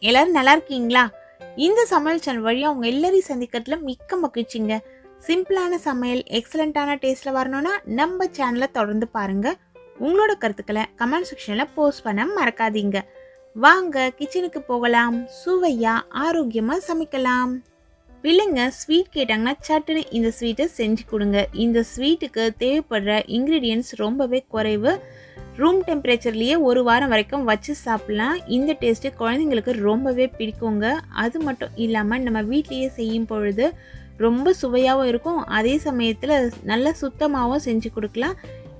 எல்லாரும் நல்லா இருக்கீங்களா? இந்த சமையல் சேனல் வழியாக அவங்க எல்லாரையும் சந்திக்கிறதுல மிக்க மகிழ்ச்சிங்க. சிம்பிளான சமையல் எக்ஸலண்ட்டான டேஸ்ட்டில் வரணும்னா நம்ம சேனலை தொடர்ந்து பாருங்க. உங்களோட கருத்துக்களை கமெண்ட் செக்ஷனில் போஸ்ட் பண்ண மறக்காதீங்க. வாங்க கிச்சனுக்கு போகலாம். சுவையாக ஆரோக்கியமாக சமைக்கலாம். பிள்ளைங்க ஸ்வீட் கேட்டாங்கன்னா சட்டுன்னு இந்த ஸ்வீட்டை செஞ்சு கொடுங்க. இந்த ஸ்வீட்டுக்கு தேவைப்படுற இன்க்ரீடியன்ட்ஸ் ரொம்பவே குறைவு. ரூம் டெம்பரேச்சர்லேயே ஒரு வாரம் வரைக்கும் வச்சு சாப்பிட்லாம். இந்த டேஸ்ட்டு குழந்தைங்களுக்கு ரொம்பவே பிடிக்குங்க. அது மட்டும் இல்லாமல் நம்ம வீட்லேயே செய்யும் பொழுது ரொம்ப சுவையாகவும் இருக்கும். அதே சமயத்தில் நல்ல சுத்தமாகவும் செஞ்சு கொடுக்கலாம்.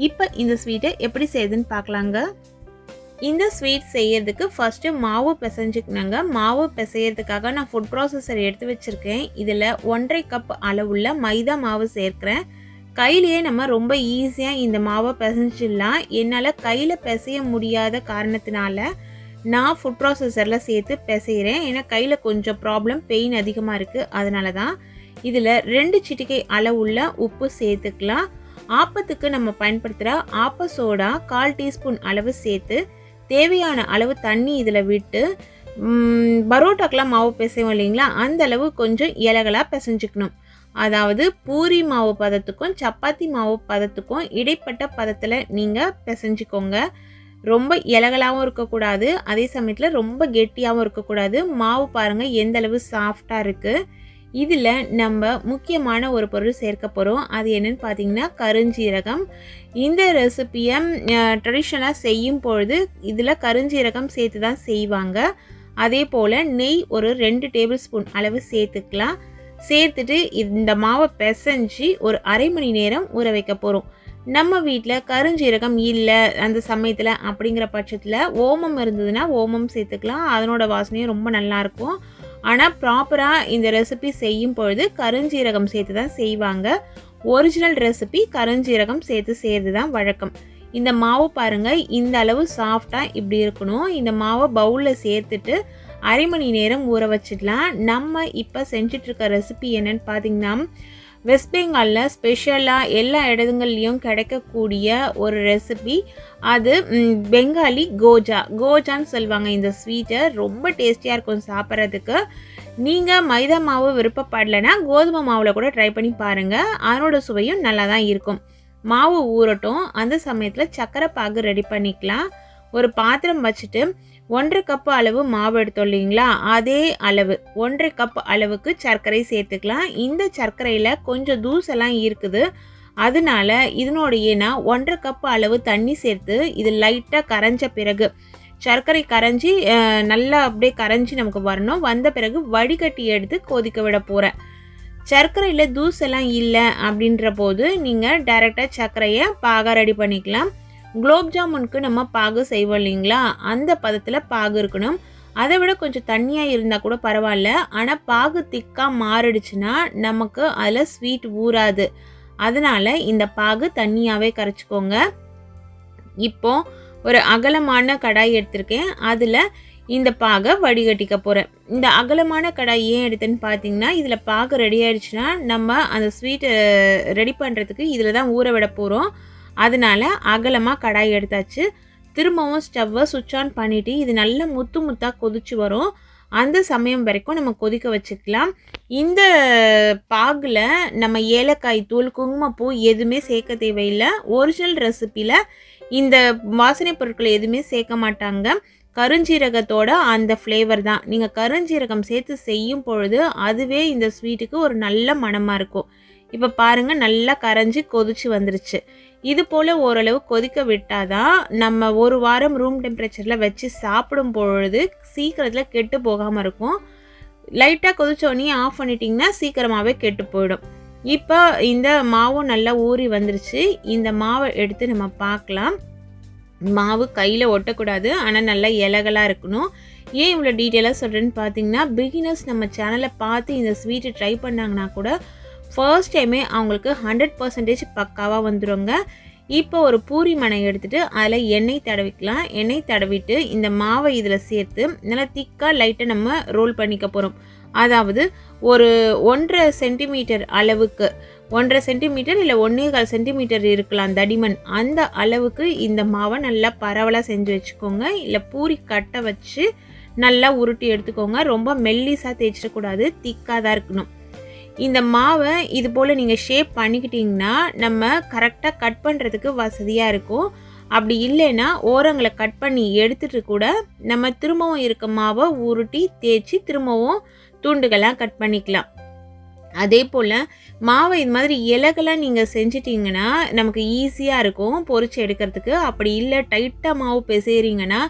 இப்போ இந்த ஸ்வீட்டை எப்படி செய்யுதுன்னு பார்க்கலாங்க. இந்த ஸ்வீட் செய்யறதுக்கு ஃபஸ்ட்டு மாவு பிசைஞ்சுக்கணுங்க. மாவு பிசையறதுக்காக நான் ஃபுட் ப்ராசஸர் எடுத்து வச்சுருக்கேன். இதில் ஒன்றரை கப் அளவுள்ள மைதா மாவு சேர்க்குறேன். கையிலேயே நம்ம ரொம்ப ஈஸியாக இந்த மாவை பிசைஞ்சிடலாம். என்னால் கையில் பிசைய முடியாத காரணத்தினால நான் ஃபுட் ப்ராசஸரில் சேர்த்து பிசைகிறேன் ஏன்னா கையில் கொஞ்சம் ப்ராப்ளம் பெயின் அதிகமாக இருக்குது அதனால தான் இதில் ரெண்டு சிட்டிகை அளவுள்ள உப்பு சேர்த்துக்கலாம். ஆப்பத்துக்கு நம்ம பயன்படுத்துகிற ஆப்ப சோடா கால் டீஸ்பூன் அளவு சேர்த்து தேவையான அளவு தண்ணி இதில் விட்டு பரோட்டாக்கெலாம் மாவு பிசைவோம் இல்லைங்களா? அந்த அளவு கொஞ்சம் இலகலாக பிசைஞ்சுக்கணும். அதாவது பூரி மாவு பதத்துக்கும் சப்பாத்தி மாவு பதத்துக்கும் இடைப்பட்ட பதத்தில் நீங்கள் பிசைஞ்சிக்கோங்க. ரொம்ப இலகலாகவும் இருக்கக்கூடாது. அதே சமயத்தில் ரொம்ப கெட்டியாகவும் இருக்கக்கூடாது. மாவு பாருங்கள் எந்த அளவு சாஃப்டாக இருக்குது இதில் நம்ம முக்கியமான ஒரு பொருள் சேர்க்க போகிறோம் அது என்னென்னு பார்த்தீங்கன்னா கருஞ்சீரகம். இந்த ரெசிப்பியை ட்ரெடிஷ்னலாக செய்யும் பொழுது இதில் கருஞ்சீரகம் சேர்த்து தான் செய்வாங்க. அதே போல் நெய் ஒரு ரெண்டு டேபிள் ஸ்பூன் அளவு சேர்த்துக்கலாம். சேர்த்துட்டு இந்த மாவை பிசைஞ்சு ஒரு அரை மணி நேரம் ஊற வைக்க போகிறோம் நம்ம வீட்டில் கருஞ்சீரகம் இல்லை அந்த சமயத்தில் அப்படிங்கிற பட்சத்தில் ஓமம் இருந்ததுன்னா ஓமம் சேர்த்துக்கலாம். அதனோட வாசனையும் ரொம்ப நல்லாயிருக்கும் ஆனால் ப்ராப்பராக இந்த ரெசிபி செய்யும் பொழுது கருஞ்சீரகம் சேர்த்து தான் செய்வாங்க. ஒரிஜினல் ரெசிபி கருஞ்சீரகம் சேர்த்து செய்கிறது தான் வழக்கம். இந்த மாவு பாருங்கள் இந்த அளவு சாஃப்டாக இப்படி இருக்கணும். இந்த மாவை பவுலில் சேர்த்துட்டு அரை மணி நேரம் ஊற வச்சிடலாம். நம்ம இப்போ செஞ்சிட்ருக்க ரெசிபி என்னன்னு பார்த்தீங்கன்னா வெஸ்ட் பெங்காலில் ஸ்பெஷலாக எல்லா இடங்கள்லையும் கிடைக்கக்கூடிய ஒரு ரெசிபி அது பெங்காலி கோஜா கோஜான்னு சொல்லுவாங்க இந்த ஸ்வீட்டை ரொம்ப டேஸ்டியாக இருக்கும் சாப்பிட்றதுக்கு. நீங்கள் மைதா மாவு விருப்பப்படலைன்னா கோதுமை மாவில் கூட ட்ரை பண்ணி பாருங்கள் அதனோட சுவையும் நல்லா தான் இருக்கும். மாவு ஊறட்டும். அந்த சமயத்தில் சக்கரை பாகு ரெடி பண்ணிக்கலாம். ஒரு பாத்திரம் வச்சுட்டு ஒன்றரை கப்பு அளவு மாவு எடுத்தோம் இல்லைங்களா? அதே அளவு ஒன்றரை கப் அளவுக்கு சர்க்கரை சேர்த்துக்கலாம். இந்த சர்க்கரையில் கொஞ்சம் தூசெல்லாம் இருக்குது. அதனால இதனோடைய நான் ஒன்றரை கப் அளவு தண்ணி சேர்த்து இது லைட்டாக கரைஞ்ச பிறகு சர்க்கரை கரைஞ்சி நல்லா அப்படியே கரைஞ்சி நமக்கு வரணும். வந்த பிறகு வடிகட்டி எடுத்து கொதிக்க விட போகிறேன் சர்க்கரையில் தூசெல்லாம் இல்லை அப்படின்ற போது நீங்கள் டைரெக்டாக சர்க்கரையை பாக ரெடி பண்ணிக்கலாம். குலோப் ஜாமுனுக்கு நம்ம பாகு செய்வோம் இல்லைங்களா? அந்த பதத்தில் பாகு இருக்கணும். அதை விட கொஞ்சம் தண்ணியாக இருந்தால் கூட பரவாயில்ல. ஆனால் பாகு திக்காக மாறிடுச்சுன்னா நமக்கு அதில் ஸ்வீட் ஊறாது. அதனால் இந்த பாகு தண்ணியாகவே கரைச்சிக்கோங்க. இப்போ ஒரு அகலமான கடாய் எடுத்திருக்கேன். அதில் இந்த பாகை வடிகட்டிக்க போகிறேன் இந்த அகலமான கடாய் ஏன் எடுத்தேன்னு பார்த்தீங்கன்னா இதில் பாகு ரெடி ஆயிடுச்சுன்னா நம்ம அந்த ஸ்வீட்டை ரெடி பண்ணுறதுக்கு இதில் தான் ஊற விட போகிறோம் அதனால அகலமாக கடாய் எடுத்தாச்சு. திரும்பவும் ஸ்டவ்வை சுவிட்ச் ஆன் பண்ணிவிட்டு இது நல்லா முத்து முத்தாக கொதிச்சு வரும். அந்த சமயம் வரைக்கும் நம்ம கொதிக்க வச்சுக்கலாம். இந்த பாகில் நம்ம ஏலக்காய் தூள் குங்குமப்பூ எதுவுமே சேர்க்க தேவையில்லை. ஒரிஜினல் ரெசிப்பியில் இந்த வாசனை பொருட்கள் எதுவுமே சேர்க்க மாட்டாங்க. கருஞ்சீரகத்தோட அந்த ஃப்ளேவர் தான். நீங்கள் கருஞ்சீரகம் சேர்த்து செய்யும் பொழுது அதுவே இந்த ஸ்வீட்டுக்கு ஒரு நல்ல மணமாக இருக்கும். இப்போ பாருங்கள் நல்லா கரைஞ்சி கொதிச்சு வந்துருச்சு. இது போல் ஓரளவு கொதிக்க விட்டாதான் நம்ம ஒரு வாரம் ரூம் டெம்பரேச்சரில் வச்சு சாப்பிடும் பொழுது சீக்கிரத்தில் கெட்டு போகாமல் இருக்கும். லைட்டாக கொதிச்சோடனே ஆஃப் பண்ணிட்டிங்கன்னா சீக்கிரமாகவே கெட்டு போயிடும். இப்போ இந்த மாவும் நல்லா ஊறி வந்துருச்சு. இந்த மாவை எடுத்து நம்ம பார்க்கலாம். மாவு கையில் ஒட்டக்கூடாது. ஆனால் நல்லா இலகலாக இருக்கணும். ஏன் இவ்வளோ டீட்டெயிலாக சொல்கிறேன்னு பார்த்தீங்கன்னா பிகினர்ஸ் நம்ம சேனலை பார்த்து இந்த ஸ்வீட்டை ட்ரை பண்ணாங்கன்னா கூட ஃபர்ஸ்ட் டைமே அவங்களுக்கு ஹண்ட்ரட் பர்சன்டேஜ் பக்காவாக வந்துருங்க. இப்போ ஒரு பூரி மனை எடுத்துகிட்டு அதில் எண்ணெய் தடவிக்கலாம். எண்ணெய் தடவிட்டு இந்த மாவை இதில் சேர்த்து நல்லா திக்காக லைட்டாக நம்ம ரோல் பண்ணிக்க போகிறோம் அதாவது ஒரு ஒன்றரை சென்டிமீட்டர் அளவுக்கு ஒன்றரை சென்டிமீட்டர் இல்லை ஒன்றே கால் சென்டிமீட்டர் இருக்கலாம் தடிமன். அந்த அளவுக்கு இந்த மாவை நல்லா பரவலாக செஞ்சு வச்சுக்கோங்க. இல்லை பூரி கட்டை வச்சு நல்லா உருட்டி எடுத்துக்கோங்க. ரொம்ப மெல்லிஸாக தேய்ச்சிடக்கூடாது. திக்காக தான் இருக்கணும். இந்த மாவை இது போல் நீங்கள் ஷேப் பண்ணிக்கிட்டிங்கன்னா நம்ம கரெக்டாக கட் பண்ணுறதுக்கு வசதியாக இருக்கும். அப்படி இல்லைன்னா ஓரங்களை கட் பண்ணி எடுத்துகிட்டு கூட நம்ம திரும்பவும் இருக்க மாவை உருட்டி தேய்ச்சி திரும்பவும் துண்டுகளாக கட் பண்ணிக்கலாம். அதே போல் மாவை இது மாதிரி இலகெல்லாம் நீங்கள் செஞ்சிட்டிங்கன்னா நமக்கு ஈஸியாக இருக்கும் பொறிச்சு எடுக்கிறதுக்கு. அப்படி இல்லை டைட்டாக மாவு பிசைறீங்கன்னா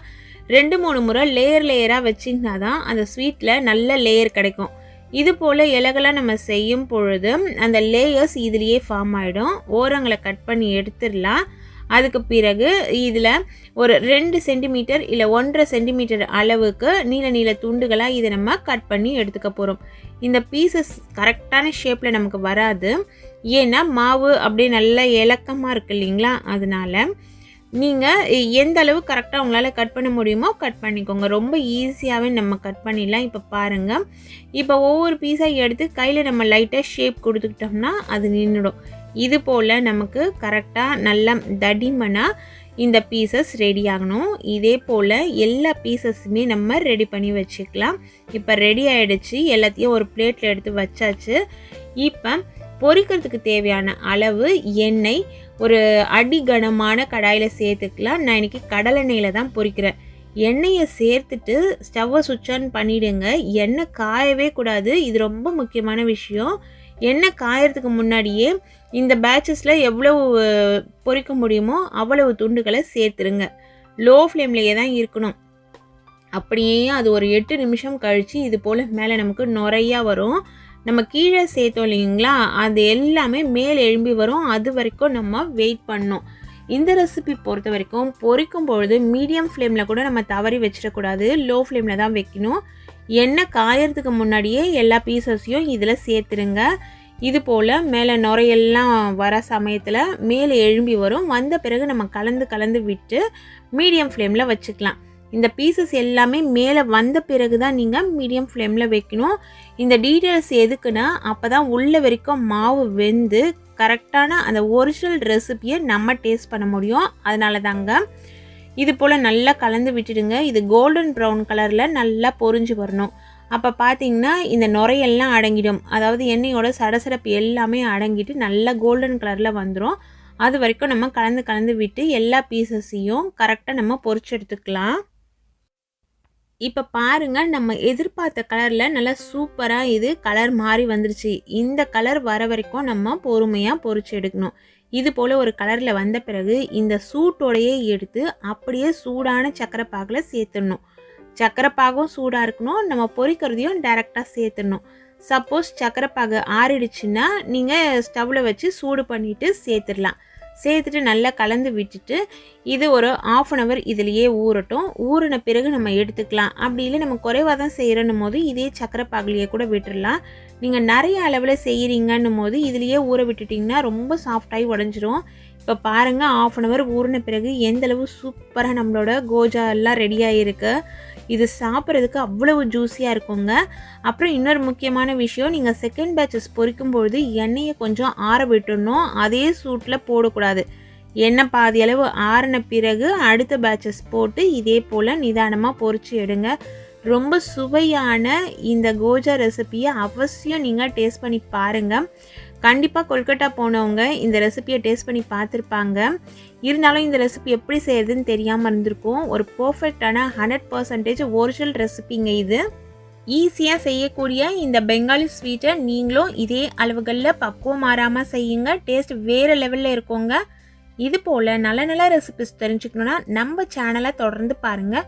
ரெண்டு மூணு முறை லேயர் லேயராக வச்சிங்கன்னா தான் அந்த ஸ்வீட்டில் நல்ல லேயர் கிடைக்கும். இது போல் இலகெல்லாம் நம்ம செய்யும் பொழுது அந்த லேயர்ஸ் இதுலேயே ஃபார்ம் ஆகிடும் ஓரங்களை கட் பண்ணி எடுத்துடலாம். அதுக்கு பிறகு இதில் ஒரு ரெண்டு சென்டிமீட்டர் இல்லை ஒன்றரை சென்டிமீட்டர் அளவுக்கு நீல நீல துண்டுகளாக இதை நம்ம கட் பண்ணி எடுத்துக்க போகிறோம் இந்த பீசஸ் கரெக்டான ஷேப்பில் நமக்கு வராது. ஏன்னா மாவு அப்படியே நல்லா இலக்கமாக இருக்குது இல்லைங்களா? அதனால நீங்கள் எந்த அளவு கரெக்டாக உங்களால் கட் பண்ண முடியுமோ கட் பண்ணிக்கோங்க. ரொம்ப ஈஸியாகவே நம்ம கட் பண்ணிடலாம். இப்போ பாருங்கள் இப்போ ஒவ்வொரு பீஸாக எடுத்து கையில் நம்ம லைட்டாக ஷேப் கொடுத்துக்கிட்டோம்னா அது நின்றுடும் இது போல் நமக்கு கரெக்டாக நல்லா தடிமனாக இந்த பீசஸ் ரெடி ஆகணும். இதே போல் எல்லா பீசஸுமே நம்ம ரெடி பண்ணி வச்சுக்கலாம். இப்போ ரெடி ஆகிடுச்சு எல்லாத்தையும் ஒரு பிளேட்டில் எடுத்து வச்சாச்சு. இப்போ பொரிக்கிறதுக்கு தேவையான அளவு எண்ணெய் ஒரு அடிகனமான கடாயில் சேர்த்துக்கலாம். நான் இன்றைக்கி கடலெண்ணெயில் தான் பொறிக்கிறேன். எண்ணெயை சேர்த்துட்டு ஸ்டவ்வை சுவிட்ச் ஆன் பண்ணிவிடுங்க எண்ணெய் காயவே கூடாது. இது ரொம்ப முக்கியமான விஷயம். எண்ணெய் காயறதுக்கு முன்னாடியே இந்த பேட்சஸில் எவ்வளவு பொறிக்க முடியுமோ அவ்வளவு துண்டுகளை சேர்த்துருங்க. லோ ஃப்ளேம்லேயே தான் இருக்கணும். அப்படியே அது ஒரு எட்டு நிமிஷம் கழித்து இது போல் மேலே நமக்கு நுறையா வரும். நம்ம கீழே சேர்த்தோம் இல்லைங்களா? அது எல்லாமே மேலே எழும்பி வரும். அது வரைக்கும் நம்ம வெயிட் பண்ணோம் இந்த ரெசிபி பொறுத்த வரைக்கும் பொரிக்கும் பொழுது மீடியம் ஃப்ளேமில் கூட நம்ம தவறி வச்சிடக்கூடாது. லோ ஃப்ளேமில் தான் வைக்கணும். எண்ணெய் காயறதுக்கு முன்னாடியே எல்லா பீசஸையும் இதில் சேர்த்துருங்க. இது போல் மேலே நுரையெல்லாம் வர சமயத்தில் மேலே எழும்பி வரும். வந்த பிறகு நம்ம கலந்து கலந்து விட்டு மீடியம் ஃப்ளேமில் வச்சுக்கலாம். இந்த பீசஸ் எல்லாமே மேலே வந்த பிறகு தான் நீங்கள் மீடியம் ஃப்ளேமில் வைக்கணும். இந்த டீட்டெயில்ஸ் எதுக்குன்னா அப்போ தான் உள்ள வரைக்கும் மாவு வெந்து கரெக்டான அந்த ஒரிஜினல் ரெசிபியை நம்ம டேஸ்ட் பண்ண முடியும். அதனால தாங்க இது போல் நல்லா கலந்து விட்டுடுங்க. இது கோல்டன் ப்ரௌன் கலரில் நல்லா பொரிஞ்சு வரணும். அப்போ பார்த்தீங்கன்னா இந்த நுரையெல்லாம் அடங்கிடும். அதாவது எண்ணெயோட சடசடப்பு எல்லாமே அடங்கிட்டு நல்லா கோல்டன் கலரில் வந்துடும் அது வரைக்கும் நம்ம கலந்து கலந்து விட்டு எல்லா பீசஸையும் கரெக்டாக நம்ம பொறிச்சு எடுத்துக்கலாம். இப்போ பாருங்க நம்ம எதிர்பார்த்த கலரில் நல்லா சூப்பராக இது கலர் மாறி வந்துருச்சு. இந்த கலர் வர வரைக்கும் நம்ம பொறுமையாக பொறிச்சு எடுக்கணும். இது போல் ஒரு கலரில் வந்த பிறகு இந்த சூட்டோடையே எடுத்து அப்படியே சூடான சக்கரை பாகில் சேர்த்துடணும். சக்கரை பாகும் சூடாக இருக்கணும் நம்ம பொரிக்கிறதையும் டைரெக்டாக சேர்த்துடணும். சப்போஸ் சக்கரை பாகு ஆறிடுச்சுன்னா நீங்கள் ஸ்டவ்வில் வச்சு சூடு பண்ணிவிட்டு சேர்த்துடலாம். சேர்த்துட்டு நல்லா கலந்து விட்டுட்டு இது ஒரு ஆஃப் அன் ஹவர் இதுலேயே ஊறட்டும். ஊறின பிறகு நம்ம எடுத்துக்கலாம். அப்படி இல்லை நம்ம குறைவாக தான் செய்கிறன்னும் போது இதே சக்கரை பாகுலையே கூட விட்டுடலாம் நீங்கள் நிறைய அளவில் செய்கிறீங்கன்னும் போது இதுலேயே ஊற விட்டுட்டிங்கன்னா ரொம்ப சாஃப்டாகி உடஞ்சிரும். இப்போ பாருங்கள் ஆஃப் அன் ஹவர் ஊறின பிறகு எந்தளவு சூப்பராக நம்மளோட கோஜா எல்லாம் ரெடியாக இருக்குது இது சாப்பிட்றதுக்கு அவ்வளவு ஜூஸியாக இருக்குங்க. அப்புறம் இன்னொரு முக்கியமான விஷயம் நீங்கள் செகண்ட் பேட்சஸ் பொரிக்கும்பொழுது எண்ணெயை கொஞ்சம் ஆற விட்டுடணும். அதே சூட்டில் போடக்கூடாது. எண்ணெய் பாதி அளவு ஆறின பிறகு அடுத்த பேட்சஸ் போட்டு இதே போல் நிதானமாக பொறிச்சு எடுங்க. ரொம்ப சுவையான இந்த கோஜா ரெசிபியை அவசியம் நீங்கள் டேஸ்ட் பண்ணி பாருங்கள் கண்டிப்பாக கொல்கட்டா போனவங்க இந்த ரெசிபியை டேஸ்ட் பண்ணி பார்த்துருப்பாங்க. இருந்தாலும் இந்த ரெசிபி எப்படி செய்யறதுன்னு தெரியாமல் இருந்திருக்கும். ஒரு பர்ஃபெக்டான ஹண்ட்ரட் பர்சன்டேஜ் ஒரிஜினல் ரெசிபிங்க இது. ஈஸியாக செய்யக்கூடிய இந்த பெங்காலி ஸ்வீட்டை நீங்களும் இதே அளவுகளில் பக்குவம் மாறாமல் செய்யுங்க. டேஸ்ட் வேறு லெவலில் இருக்கோங்க. இது போல் நல்ல நல்ல ரெசிபிஸ் தெரிஞ்சுக்கணுன்னா நம்ம சேனலை தொடர்ந்து பாருங்கள்